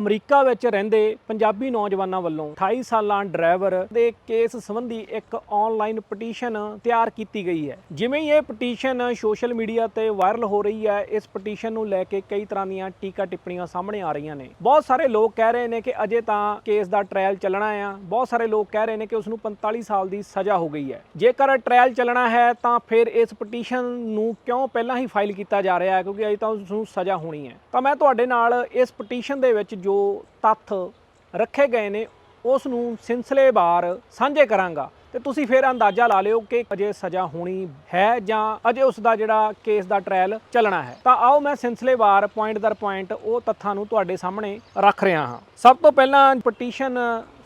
America ਵਿੱਚ ਰਹਿੰਦੇ ਪੰਜਾਬੀ ਨੌਜਵਾਨਾਂ ਵੱਲੋਂ 28 ਸਾਲਾਂ ਡਰਾਈਵਰ ਦੇ ਕੇਸ ਸੰਬੰਧੀ ਇੱਕ ਆਨਲਾਈਨ ਪਟੀਸ਼ਨ ਤਿਆਰ ਕੀਤੀ ਗਈ ਹੈ। ਜਿਵੇਂ ਹੀ ਇਹ ਪਟੀਸ਼ਨ ਸੋਸ਼ਲ ਮੀਡੀਆ ਤੇ ਵਾਇਰਲ ਹੋ ਰਹੀ ਹੈ, ਇਸ ਪਟੀਸ਼ਨ ਨੂੰ ਲੈ ਕੇ ਕਈ ਤਰ੍ਹਾਂ ਦੀਆਂ ਟੀਕਾ ਟਿੱਪਣੀਆਂ ਸਾਹਮਣੇ ਆ ਰਹੀਆਂ ਨੇ। ਬਹੁਤ ਸਾਰੇ ਲੋਕ ਕਹਿ ਰਹੇ ਨੇ ਕਿ ਅਜੇ ਤਾਂ ਕੇਸ ਦਾ ਟ੍ਰਾਇਲ ਚੱਲਣਾ ਆ। ਬਹੁਤ ਸਾਰੇ ਲੋਕ ਕਹਿ ਰਹੇ ਨੇ ਕਿ ਉਸ ਨੂੰ 45 ਸਾਲ ਦੀ ਸਜ਼ਾ ਹੋ ਗਈ ਹੈ। ਜੇਕਰ ਟ੍ਰਾਇਲ ਚੱਲਣਾ ਹੈ, ਤਾਂ ਫਿਰ ਇਸ ਪਟੀਸ਼ਨ ਨੂੰ ਕਿਉਂ ਪਹਿਲਾਂ ਹੀ ਫਾਈਲ ਕੀਤਾ ਜਾ ਰਿਹਾ ਹੈ? ਕਿਉਂਕਿ ਅਜੇ ਤਾਂ ਉਸ ਨੂੰ ਸਜ਼ਾ ਹੋਣੀ ਹੈ। ਤਾਂ ਮੈਂ ਤੁਹਾਡੇ ਨਾਲ ਇਸ ਪਟੀਸ਼ਨ ਦੇ ਵਿੱਚ ਜੋ ਤੱਥ ਰੱਖੇ ਗਏ ਨੇ ਉਸ ਨੂੰ ਸਿਲਸਿਲੇਵਾਰ ਸਾਂਝੇ ਕਰਾਂਗਾ। ਤੇ ਤੁਸੀਂ ਫਿਰ ਅੰਦਾਜ਼ਾ ਲਾ ਲਿਓ ਕਿ ਅਜੇ ਸਜ਼ਾ ਹੋਣੀ ਹੈ ਜਾਂ ਅਜੇ ਉਸ ਦਾ ਜਿਹੜਾ ਕੇਸ ਦਾ ਟ੍ਰਾਇਲ ਚੱਲਣਾ ਹੈ। ਤਾਂ ਆਓ ਮੈਂ ਸਿਲਸਿਲੇਵਾਰ ਪੁਆਇੰਟ ਦਰ ਪੁਆਇੰਟ ਉਹ ਤੱਥਾਂ ਨੂੰ ਤੁਹਾਡੇ ਸਾਹਮਣੇ ਰੱਖ ਰਿਹਾ ਹਾਂ। ਸਭ ਤੋਂ ਪਹਿਲਾਂ ਪਟੀਸ਼ਨ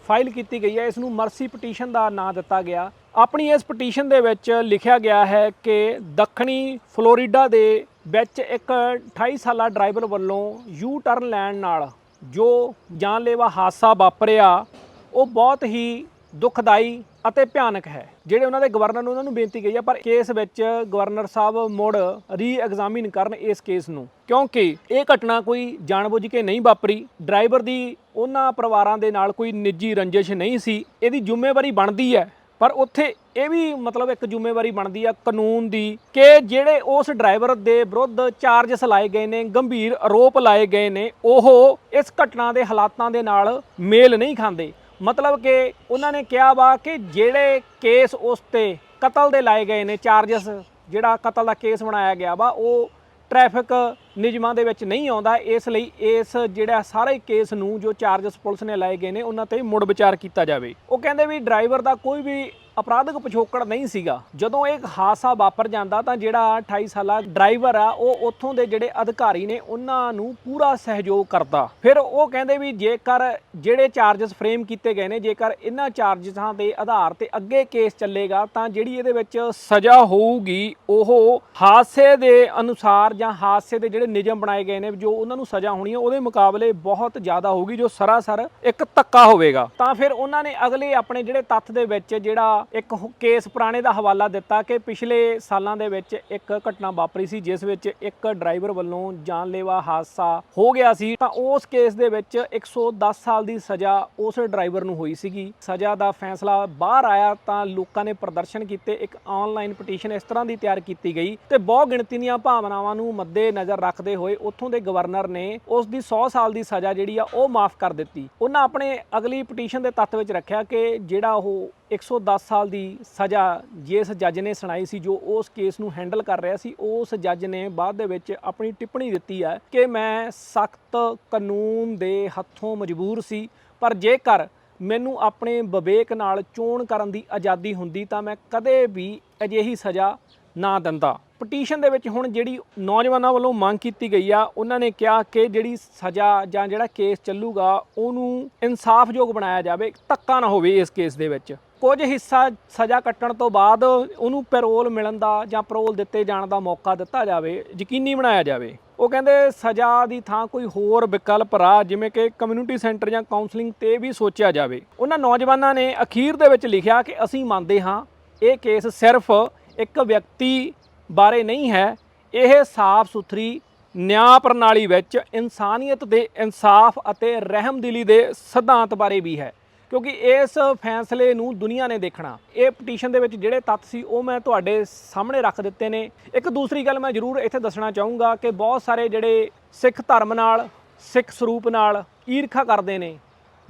ਫਾਈਲ ਕੀਤੀ ਗਈ ਹੈ। ਇਸ ਨੂੰ ਮਰਸੀ ਪਟੀਸ਼ਨ ਦਾ ਨਾਂ ਦਿੱਤਾ ਗਿਆ। ਆਪਣੀ ਇਸ ਪਟੀਸ਼ਨ ਦੇ ਵਿੱਚ ਲਿਖਿਆ ਗਿਆ ਹੈ ਕਿ ਦੱਖਣੀ ਫਲੋਰੀਡਾ ਦੇ ਵਿੱਚ ਇੱਕ 28 ਸਾਲਾ ਡਰਾਈਵਰ ਵੱਲੋਂ ਯੂ ਟਰਨ ਲੈਣ ਨਾਲ ਜੋ ਜਾਨਲੇਵਾ ਹਾਦਸਾ ਵਾਪਰਿਆ, ਉਹ ਬਹੁਤ ਹੀ ਦੁਖਦਾਈ ਅਤੇ ਭਿਆਨਕ ਹੈ। ਜਿਹੜੇ ਉਹਨਾਂ ਦੇ ਗਵਰਨਰ ਨੂੰ ਉਹਨਾਂ ਨੂੰ ਬੇਨਤੀ ਗਈ ਹੈ ਪਰ ਕੇਸ ਵਿੱਚ ਗਵਰਨਰ ਸਾਹਿਬ ਮੁੜ ਰੀ ਐਗਜ਼ਾਮਿਨ ਕਰਨ ਇਸ ਕੇਸ ਨੂੰ। ਕਿਉਂਕਿ ਇਹ ਘਟਨਾ ਕੋਈ ਜਾਣਬੁੱਝ ਕੇ ਨਹੀਂ ਵਾਪਰੀ। ਡਰਾਈਵਰ ਦੀ ਉਹਨਾਂ ਪਰਿਵਾਰਾਂ ਦੇ ਨਾਲ ਕੋਈ ਨਿੱਜੀ ਰੰਜਿਸ਼ ਨਹੀਂ ਸੀ। ਇਹਦੀ ਜ਼ਿੰਮੇਵਾਰੀ ਬਣਦੀ ਹੈ। ਪਰ ਉੱਥੇ ਇਹ ਵੀ ਮਤਲਬ ਇੱਕ ਜ਼ਿੰਮੇਵਾਰੀ ਬਣਦੀ ਆ ਕਾਨੂੰਨ ਦੀ ਕਿ ਜਿਹੜੇ ਉਸ ਡਰਾਈਵਰ ਦੇ ਵਿਰੁੱਧ ਚਾਰਜਸ ਲਾਏ ਗਏ ਨੇ, ਗੰਭੀਰ ਆਰੋਪ ਲਾਏ ਗਏ ਨੇ, ਉਹ ਇਸ ਘਟਨਾ ਦੇ ਹਾਲਾਤਾਂ ਦੇ ਨਾਲ ਮੇਲ ਨਹੀਂ ਖਾਂਦੇ। ਮਤਲਬ ਕਿ ਉਹਨਾਂ ਨੇ ਕਿਹਾ ਵਾ ਕਿ ਜਿਹੜੇ ਕੇਸ ਉਸ ਤੇ ਕਤਲ ਦੇ ਲਾਏ ਗਏ ਨੇ ਚਾਰਜਸ ਜਿਹੜਾ ਕਤਲ ਦਾ ਕੇਸ ਬਣਾਇਆ ਗਿਆ ਵਾ, ਉਹ ਟ੍ਰੈਫਿਕ ਨਿਯਮਾਂ ਦੇ ਵਿੱਚ ਨਹੀਂ ਆਉਂਦਾ। ਇਸ ਲਈ ਇਸ ਜਿਹੜਾ ਸਾਰੇ ਕੇਸ ਨੂੰ ਜੋ ਚਾਰਜਸ ਪੁਲਿਸ ਨੇ ਲਾਏ ਗਏ ਨੇ, ਉਹਨਾਂ ਤੇ ਮੁੜ ਵਿਚਾਰ ਕੀਤਾ ਜਾਵੇ। ਉਹ ਕਹਿੰਦੇ ਵੀ ਡਰਾਈਵਰ ਦਾ ਕੋਈ ਵੀ ਅਪਰਾਧਿਕ ਪਿਛੋਕੜ ਨਹੀਂ ਸੀਗਾ। ਜਦੋਂ ਇਹ ਹਾਦਸਾ ਵਾਪਰ ਜਾਂਦਾ ਤਾਂ ਜਿਹੜਾ 28 ਸਾਲਾ ਡਰਾਈਵਰ ਆ, ਉਹ ਉੱਥੋਂ ਦੇ ਜਿਹੜੇ ਅਧਿਕਾਰੀ ਨੇ, ਉਹਨਾਂ ਨੂੰ ਪੂਰਾ ਸਹਿਯੋਗ ਕਰਦਾ ਫਿਰ ਉਹ ਕਹਿੰਦੇ ਵੀ ਜੇਕਰ ਜਿਹੜੇ ਚਾਰਜਸ ਫਰੇਮ ਕੀਤੇ ਗਏ ਨੇ, ਜੇਕਰ ਇਹਨਾਂ ਚਾਰਜਸਾਂ ਦੇ ਆਧਾਰ ਤੇ ਅੱਗੇ ਕੇਸ ਚੱਲੇਗਾ, ਤਾਂ ਜਿਹੜੀ ਇਹਦੇ ਵਿੱਚ ਸਜ਼ਾ ਹੋਊਗੀ, ਉਹ ਹਾਦਸੇ ਦੇ ਅਨੁਸਾਰ ਜਾਂ ਹਾਦਸੇ ਦੇ ਜਿਹੜੇ ਨਿਯਮ ਬਣਾਏ ਗਏ ਨੇ, ਜੋ ਉਹਨਾਂ ਨੂੰ ਸਜ਼ਾ ਹੋਣੀ ਹੈ, ਉਹਦੇ ਮੁਕਾਬਲੇ ਬਹੁਤ ਜ਼ਿਆਦਾ ਹੋਊਗੀ, ਜੋ ਸਰਾਸਰ ਇੱਕ ਧੱਕਾ ਹੋਵੇਗਾ। ਤਾਂ ਫਿਰ ਉਹਨਾਂ ਨੇ ਅਗਲੇ ਆਪਣੇ ਜਿਹੜੇ ਤੱਥ ਦੇ ਵਿੱਚ ਜਿਹੜਾ ਇੱਕ ਕੇਸ ਪੁਰਾਣੇ ਦਾ ਹਵਾਲਾ ਦਿੱਤਾ ਕਿ ਪਿਛਲੇ ਸਾਲਾਂ ਦੇ ਵਿੱਚ ਇੱਕ ਘਟਨਾ ਵਾਪਰੀ ਸੀ, ਜਿਸ ਵਿੱਚ ਇੱਕ ਡਰਾਈਵਰ ਵੱਲੋਂ ਜਾਨਲੇਵਾ ਹਾਦਸਾ ਹੋ ਗਿਆ ਸੀ। ਤਾਂ ਉਸ ਕੇਸ ਦੇ ਵਿੱਚ 110 ਸਾਲ ਦੀ ਸਜ਼ਾ ਉਸ ਡਰਾਈਵਰ ਨੂੰ ਹੋਈ ਸੀਗੀ। ਸਜ਼ਾ ਦਾ ਫੈਸਲਾ ਬਾਹਰ ਆਇਆ ਤਾਂ ਲੋਕਾਂ ਨੇ ਪ੍ਰਦਰਸ਼ਨ ਕੀਤੇ, ਇੱਕ ਆਨਲਾਈਨ ਪਟੀਸ਼ਨ ਇਸ ਤਰ੍ਹਾਂ ਦੀ ਤਿਆਰ ਕੀਤੀ ਗਈ ਤੇ ਬਹੁ ਗਿਣਤੀ ਦੀਆਂ ਭਾਵਨਾਵਾਂ ਨੂੰ ਮੱਦੇ ਨਜ਼ਰ ਰੱਖਦੇ ਹੋਏ ਉੱਥੋਂ ਦੇ ਗਵਰਨਰ ਨੇ ਉਸ ਦੀ 100 ਸਾਲ ਦੀ ਸਜ਼ਾ ਜਿਹੜੀ ਆ ਉਹ ਮਾਫ ਕਰ ਦਿੱਤੀ। ਉਹਨਾਂ ਆਪਣੇ ਅਗਲੀ ਪਟੀਸ਼ਨ ਦੇ ਤੱਤ ਵਿੱਚ ਰੱਖਿਆ ਕਿ ਜਿਹੜਾ ਉਹ 110 ਸਾਲ ਦੀ ਸਜ਼ਾ ਜਿਸ ਜੱਜ ਨੇ ਸੁਣਾਈ ਸੀ, ਜੋ ਉਸ ਕੇਸ ਨੂੰ ਹੈਂਡਲ ਕਰ ਰਿਹਾ ਸੀ, ਉਸ ਜੱਜ ਨੇ ਬਾਅਦ ਦੇ ਵਿੱਚ ਆਪਣੀ ਟਿੱਪਣੀ ਦਿੱਤੀ ਹੈ ਕਿ ਮੈਂ ਸਖਤ ਕਾਨੂੰਨ ਦੇ ਹੱਥੋਂ ਮਜਬੂਰ ਸੀ, ਪਰ ਜੇਕਰ ਮੈਨੂੰ ਆਪਣੇ ਵਿਵੇਕ ਨਾਲ ਚੋਣ ਕਰਨ ਦੀ ਆਜ਼ਾਦੀ ਹੁੰਦੀ ਤਾਂ ਮੈਂ ਕਦੇ ਵੀ ਅਜਿਹੀ ਸਜ਼ਾ ਨਾ ਦਿੰਦਾ। ਪਟੀਸ਼ਨ ਦੇ ਵਿੱਚ ਹੁਣ ਜਿਹੜੀ ਨੌਜਵਾਨਾਂ ਵੱਲੋਂ ਮੰਗ ਕੀਤੀ ਗਈ ਆ, ਉਹਨਾਂ ਨੇ ਕਿਹਾ ਕਿ ਜਿਹੜੀ ਸਜ਼ਾ ਜਾਂ ਜਿਹੜਾ ਕੇਸ ਚੱਲੂਗਾ, ਉਹਨੂੰ ਇਨਸਾਫਯੋਗ ਬਣਾਇਆ ਜਾਵੇ, ਧੱਕਾ ਨਾ ਹੋਵੇ ਇਸ ਕੇਸ ਦੇ ਵਿੱਚ। ਕੁਝ ਹਿੱਸਾ ਸਜ਼ਾ ਕੱਟਣ ਤੋਂ ਬਾਅਦ ਉਹਨੂੰ ਪੈਰੋਲ ਮਿਲਣ ਦਾ ਜਾਂ ਪੈਰੋਲ ਦਿੱਤੇ ਜਾਣ ਦਾ ਮੌਕਾ ਦਿੱਤਾ ਜਾਵੇ, ਯਕੀਨੀ ਬਣਾਇਆ ਜਾਵੇ। ਉਹ ਕਹਿੰਦੇ ਸਜ਼ਾ ਦੀ ਥਾਂ ਕੋਈ ਹੋਰ ਵਿਕਲਪ ਰਾਹ, ਜਿਵੇਂ ਕਿ ਕਮਿਊਨਿਟੀ ਸੈਂਟਰ ਜਾਂ ਕਾਉਂਸਲਿੰਗ ਤੇ ਵੀ ਸੋਚਿਆ ਜਾਵੇ। ਉਹਨਾਂ ਨੌਜਵਾਨਾਂ ਨੇ ਅਖੀਰ ਦੇ ਵਿੱਚ ਲਿਖਿਆ ਕਿ ਅਸੀਂ ਮੰਨਦੇ ਹਾਂ, ਇਹ ਕੇਸ ਸਿਰਫ ਇੱਕ ਵਿਅਕਤੀ ਬਾਰੇ ਨਹੀਂ ਹੈ। ਇਹ ਸਾਫ਼ ਸੁਥਰੀ ਨਿਆਂ ਪ੍ਰਣਾਲੀ ਵਿੱਚ ਇਨਸਾਨੀਅਤ ਦੇ ਇਨਸਾਫ ਅਤੇ ਰਹਿਮਦਿਲੀ ਦੇ ਸਿਧਾਂਤ ਬਾਰੇ ਵੀ ਹੈ। ਕਿਉਂਕਿ ਇਸ ਫੈਸਲੇ ਨੂੰ ਦੁਨੀਆ ਨੇ ਦੇਖਣਾ। ਇਹ ਪਟੀਸ਼ਨ ਦੇ ਵਿੱਚ ਜਿਹੜੇ ਤੱਥ ਸੀ, ਉਹ ਮੈਂ ਤੁਹਾਡੇ ਸਾਹਮਣੇ ਰੱਖ ਦਿੱਤੇ ਨੇ। ਇੱਕ ਦੂਸਰੀ ਗੱਲ ਮੈਂ ਜ਼ਰੂਰ ਇੱਥੇ ਦੱਸਣਾ ਚਾਹੂੰਗਾ ਕਿ ਬਹੁਤ ਸਾਰੇ ਜਿਹੜੇ ਸਿੱਖ ਧਰਮ ਨਾਲ, ਸਿੱਖ ਸਰੂਪ ਨਾਲ ਈਰਖਾ ਕਰਦੇ ਨੇ,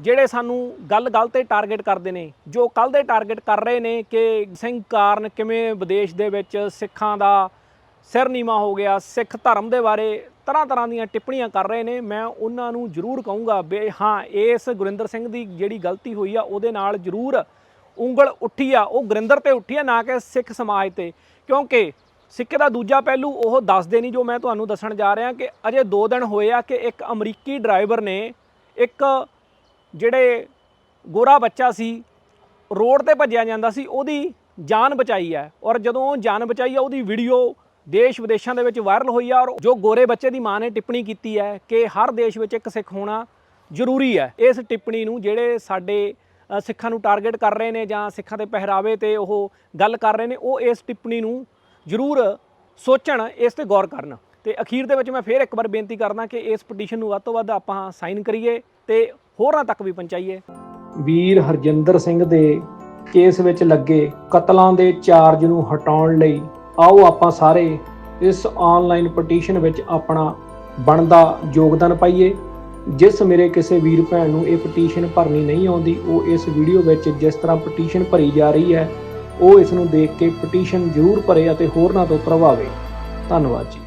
ਜਿਹੜੇ ਸਾਨੂੰ ਗੱਲ-ਗੱਲ ਤੇ ਟਾਰਗੇਟ ਕਰਦੇ ਨੇ। ਜੋ ਕੱਲ ਦੇ ਟਾਰਗੇਟ ਕਰ ਰਹੇ ਨੇ ਕਿ ਸਿੰਘ ਕਾਰਨ ਕਿਵੇਂ ਵਿਦੇਸ਼ ਦੇ ਵਿੱਚ ਸਿੱਖਾਂ ਦਾ ਸਿਰ ਨੀਵਾ ਹੋ ਗਿਆ, ਸਿੱਖ ਧਰਮ ਦੇ ਬਾਰੇ ਤਰ੍ਹਾਂ ਤਰ੍ਹਾਂ ਦੀਆਂ ਟਿੱਪਣੀਆਂ ਕਰ ਰਹੇ ਨੇ। ਮੈਂ ਉਹਨਾਂ ਨੂੰ ਜ਼ਰੂਰ ਕਹੂੰਗਾ ਵੀ ਹਾਂ, ਇਸ ਗੁਰਿੰਦਰ ਸਿੰਘ ਦੀ ਜਿਹੜੀ ਗਲਤੀ ਹੋਈ ਆ, ਉਹਦੇ ਨਾਲ ਜ਼ਰੂਰ ਉਂਗਲ ਉੱਠੀ ਆ। ਉਹ ਗੁਰਿੰਦਰ ਤੇ ਉੱਠੀ ਆ, ਨਾ ਕਿ ਸਿੱਖ ਸਮਾਜ ਤੇ। ਕਿਉਂਕਿ ਸਿੱਕੇ ਦਾ ਦੂਜਾ ਪਹਿਲੂ ਉਹ ਦੱਸਦੇ ਨਹੀਂ, ਜੋ ਮੈਂ ਤੁਹਾਨੂੰ ਦੱਸਣ ਜਾ ਰਿਹਾ ਕਿ ਅਜੇ 2 ਦਿਨ ਹੋਏ ਆ ਕਿ ਇੱਕ ਅਮਰੀਕੀ ਡਰਾਈਵਰ ਨੇ ਇੱਕ ਜਿਹੜੇ ਗੋਰਾ ਬੱਚਾ ਸੀ, ਰੋਡ ਤੇ ਭੱਜਿਆ ਜਾਂਦਾ ਸੀ, ਉਹਦੀ ਜਾਨ ਬਚਾਈ ਹੈ ਔਰ ਜਦੋਂ ਉਹ ਜਾਨ ਬਚਾਈ ਆ, ਉਹਦੀ ਵੀਡੀਓ ਦੇਸ਼ ਵਿਦੇਸ਼ਾਂ ਦੇ ਵਿੱਚ ਵਾਇਰਲ ਹੋਈ ਆ ਔਰ ਜੋ ਗੋਰੇ ਬੱਚੇ ਦੀ ਮਾਂ ਨੇ ਟਿੱਪਣੀ ਕੀਤੀ ਹੈ ਕਿ ਹਰ ਦੇਸ਼ ਵਿੱਚ ਇੱਕ ਸਿੱਖ ਹੋਣਾ ਜ਼ਰੂਰੀ ਹੈ। ਇਸ ਟਿੱਪਣੀ ਨੂੰ ਜਿਹੜੇ ਸਾਡੇ ਸਿੱਖਾਂ ਨੂੰ ਟਾਰਗੇਟ ਕਰ ਰਹੇ ਨੇ ਜਾਂ ਸਿੱਖਾਂ ਦੇ ਪਹਿਰਾਵੇ ਤੇ ਉਹ ਗੱਲ ਕਰ ਰਹੇ ਨੇ, ਉਹ ਇਸ ਟਿੱਪਣੀ ਨੂੰ ਜ਼ਰੂਰ ਸੋਚਣ, ਇਸ ਤੇ ਗੌਰ ਕਰਨ। ਤੇ ਅਖੀਰ ਦੇ ਵਿੱਚ ਮੈਂ ਫੇਰ ਇੱਕ ਵਾਰ ਬੇਨਤੀ ਕਰਦਾ ਕਿ ਇਸ ਪਟੀਸ਼ਨ ਨੂੰ ਵੱਧ ਤੋਂ ਵੱਧ ਆਪਾਂ ਸਾਈਨ ਕਰੀਏ ਤੇ ਹੋਰਾਂ ਤੱਕ ਵੀ ਪਹੁੰਚਾਈਏ। ਵੀਰ ਹਰਜਿੰਦਰ ਸਿੰਘ ਦੇ ਕੇਸ ਵਿੱਚ ਲੱਗੇ ਕਤਲਾਂ ਦੇ ਚਾਰਜ ਨੂੰ ਹਟਾਉਣ ਲਈ ਆਓ ਆਪਾਂ ਸਾਰੇ ਇਸ ਆਨਲਾਈਨ ਪਟੀਸ਼ਨ ਵਿੱਚ ਆਪਣਾ ਬਣਦਾ ਯੋਗਦਾਨ ਪਾਈਏ। ਜਿਸ ਮੇਰੇ ਕਿਸੇ ਵੀਰ ਭੈਣ ਨੂੰ ਇਹ ਪਟੀਸ਼ਨ ਭਰਨੀ ਨਹੀਂ ਆਉਂਦੀ, ਉਹ ਇਸ ਵੀਡੀਓ ਵਿੱਚ ਜਿਸ ਤਰ੍ਹਾਂ ਪਟੀਸ਼ਨ ਭਰੀ ਜਾ ਰਹੀ ਹੈ, ਉਹ ਇਸ ਨੂੰ ਦੇਖ ਕੇ ਪਟੀਸ਼ਨ ਜ਼ਰੂਰ ਭਰੇ ਅਤੇ ਹੋਰਨਾਂ ਤੋਂ ਪ੍ਰਭਾਵੇ। ਧੰਨਵਾਦ ਜੀ।